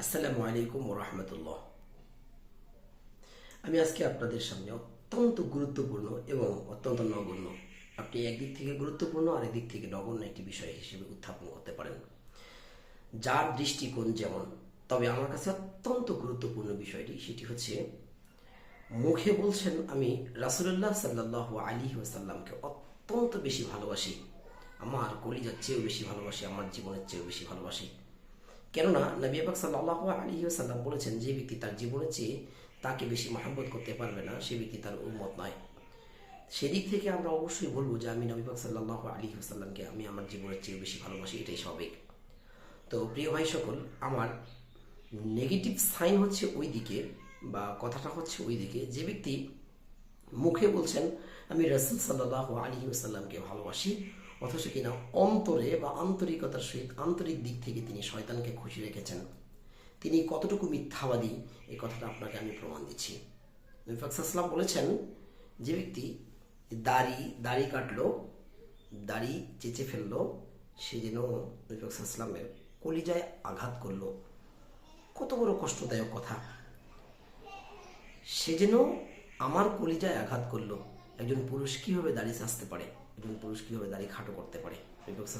আসসালামু আলাইকুম রহমতুল্লাহ। আমি আজকে আপনাদের সামনে অত্যন্ত গুরুত্বপূর্ণ এবং অত্যন্ত নগণ্য, আপনি একদিক থেকে গুরুত্বপূর্ণ আর একদিক থেকে নগণ্য একটি বিষয় হিসেবে উত্থাপন করতে পারেন। যার দৃষ্টিকোণ যেমন, তবে আমার কাছে অত্যন্ত গুরুত্বপূর্ণ বিষয়টি সেটি হচ্ছে, মুখে বলছেন আমি রাসুল্লাহ সাল্লাহ আলী ওসাল্লামকে অত্যন্ত বেশি ভালোবাসি। আমার কলিজার চেয়েও বেশি ভালোবাসি, আমার জীবনের চেয়েও বেশি ভালোবাসি। কেননা নবী পাক সাল্লাহ আলী সাল্লাম বলেছেন, যে ব্যক্তি তার জীবনের চেয়ে তাকে বেশি মহাব্বত করতে পারবে না, সে ব্যক্তি তার উন্মত নয়। সেদিক থেকে আমরা অবশ্যই বলব যে আমি নবী পাক সাল্লাহ আলী সাল্লামকে আমি আমার জীবনের চেয়ে বেশি ভালোবাসি, এটাই স্বাভাবিক। তো প্রিয় ভাই সকল, আমার নেগেটিভ সাইন হচ্ছে ওই দিকে বা কথাটা হচ্ছে ওই দিকে যে ব্যক্তি মুখে বলছেন, আমি রসুল সাল্লাহ আলী সাল্লামকে ভালোবাসি অথচ কিনা অন্তরে বা আন্তরিকতার সহিত আন্তরিক দিক থেকে তিনি শয়তানকে খুশি রেখেছেন। তিনি কতটুকু মিথ্যাবাদী এই কথাটা আপনাকে আমি প্রমাণ দিচ্ছি। নবিফাকসাল্লাম বলেছেন যে ব্যক্তি দাড়ি দাড়ি কাটলো, দাড়ি চেঁচে ফেলল, সে যেন নবিফাকসাল্লামের কলিজায় আঘাত করল। কত বড় কষ্টদায়ক কথা। সে যেন আমার কলিজায় আঘাত করল। একজন পুরুষ কীভাবে দাড়ি সাজতে পারে? একজন পুরুষ কীভাবে দাড়ি খাটো করতে পারে।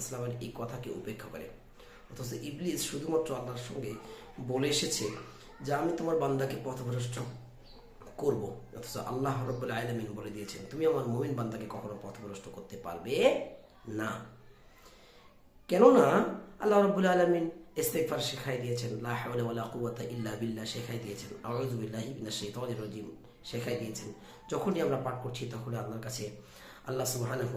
ইসলামের এই কথাকে উপেক্ষা করে। অথচ ইবলিস শুধুমাত্র আল্লাহর সঙ্গে বলে এসেছে যে, আমি তোমার বান্দাকে পথভ্রষ্ট করব। অথচ আল্লাহ রব্বুল আলমিন বলে দিয়েছেন, তুমি আমার মোমিন বান্দাকে কখনো পথভ্রষ্ট করতে পারবে না। কেননা আল্লাহ রব্বুল আলমিন ইস্তেকফার শেখাই দিয়েছেন, লা হাওলা ওয়ালা কুওয়াতা ইল্লা বিল্লাহ শেখাই দিয়েছেন, আউযু বিল্লাহি মিনাশ শাইতানির শেখাই দিয়েছেন। যখনই আমরা পাঠ করছি, তখনই আল্লাহর কাছে আল্লাহ সুবহানাহু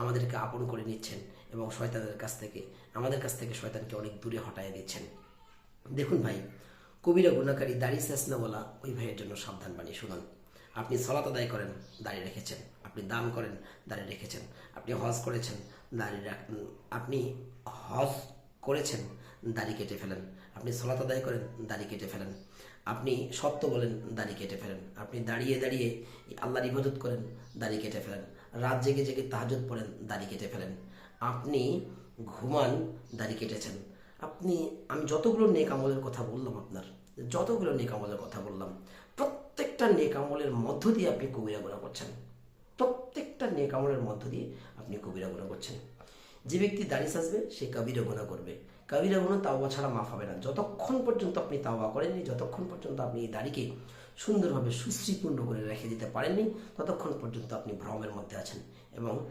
আমাদেরকে আপন করে নিচ্ছেন এবং শয়তানের কাছ থেকে, আমাদের কাছ থেকে শয়তানকে অনেক দূরে হটায় দিচ্ছেন। দেখুন ভাই, কবিরা গুণাকারী দাড়ি বলা ওই ভাইয়ের জন্য সাবধান বাণী, শুনুন। আপনি সলাত আদায় করেন দাঁড়িয়ে রেখেছেন। আপনি দান করেন দাঁড়িয়ে রেখেছেন। আপনি হজ করেছেন দাঁড়িয়ে রাখ আপনি হজ করেছেন, দাড়ি কেটে ফেলেন। আপনি সলাত আদায় করেন, দাড়ি কেটে ফেলেন। আপনি সত্য বলেন, দাড়ি কেটে ফেলেন। আপনি দাঁড়িয়ে দাঁড়িয়ে আল্লাহর ইবাদত করেন, দাড়ি কেটে ফেলেন। রাত জেগে জেগে তাহাজত পড়েন, দাড়ি কেটে ফেলেন। আপনি ঘুমান, দাড়ি কেটেছেন। আপনি, আমি যতগুলো নেক আমলের কথা বললাম আপনার, যতগুলো নেক আমলের কথা বললাম, প্রত্যেকটা নেক আমলের মধ্য দিয়ে আপনি কবিরা গুণা করছেন। প্রত্যেকটা নেক আমলের মধ্য দিয়ে আপনি কবিরা গুণা করছেন। যে ব্যক্তি দাড়ি সাজবে, সে কবিরা গুণা করবে। কবিরা গুণা তাওবা ছাড়া মাফ হবে না। যতক্ষণ পর্যন্ত আপনি তাওবা করেননি, যতক্ষণ পর্যন্ত আপনি এই দাড়িকে সুন্দরভাবে সুশ্রীপূর্ণ করে রেখে দিতে পারেননি, ততক্ষণ পর্যন্ত আপনি ভ্রমের মধ্যে আছেন এবং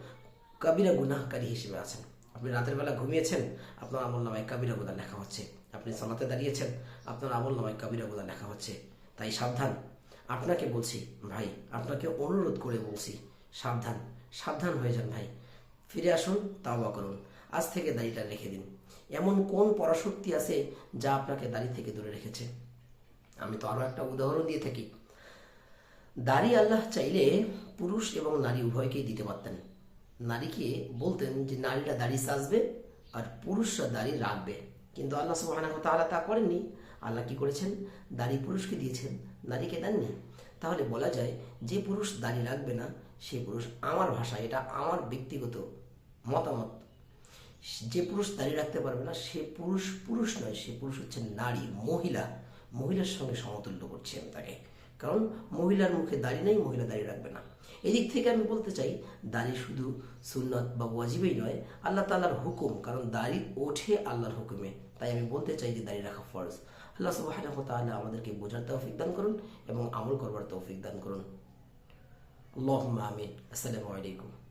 কবিরা গুনাহকারী হিসেবে আছেন। আপনি রাতের বেলা ঘুমিয়েছেন, আপনার আমল নামায় কাবিরা গুদা লেখা হচ্ছে। আপনি সলাতে দাঁড়িয়েছেন, আপনার আমল নামায় কাবিরা গুদা লেখা হচ্ছে। তাই সাবধান। আপনাকে বলছি, ভাই, আপনাকে অনুরোধ করে বলছি, সাবধান। সাবধান হয়ে যান ভাই। ফিরে আসুন, তাওবা করুন। আজ থেকে দাড়িটা রেখে দিন। এমন কোন পরাশক্তি আছে যা আপনাকে দাড়ি থেকে দূরে রেখেছে? আমি তো আরও একটা উদাহরণ দিয়ে থাকি। দাড়ি আল্লাহ চাইলে পুরুষ এবং নারী উভয়কেই দিতে পারতেন। নারীকে বলতেন যে নারীরা দাড়ি সাজবে আর পুরুষরা দাড়ি রাখবে। কিন্তু আল্লাহ সুবহানাহু তাআলা তা করেননি। আল্লাহ কি করেছেন? দাড়ি পুরুষকে দিয়েছেন। নারীকে দেননি। তাহলে বলা যায়, যে পুরুষ দাড়ি রাখবে না, সে পুরুষ আমার ভাষা এটা আমার ব্যক্তিগত মতামত। যে পুরুষ দাড়ি রাখতে পারবে না, সে পুরুষ পুরুষ নয়, সে পুরুষ হচ্ছে নারী, মহিলা। মহিলার সঙ্গে সমতুল্য করছি আমি তাকে। কারণ মহিলার মুখে দাঁড়িয়ে নেই, মহিলা দাঁড়িয়ে রাখবে না। এদিক থেকে আমি বলতে চাই, দাড়ি শুধু সুন্নত বা ওয়াজিবই নয়, আল্লাহ তাল্লাহর হুকুম, কারণ দাড়ি ওঠে আল্লাহর হুকুমে। তাই আমি বলতে চাই যে দাড়ি রাখা ফরজ। আল্লাহ সুবাহ তাআলা আমাদেরকে বোঝার তৌফিক দান করুন এবং আমল করবার তৌফিক দান করুন। আল্লাহ আমিন। আসসালামু আলাইকুম।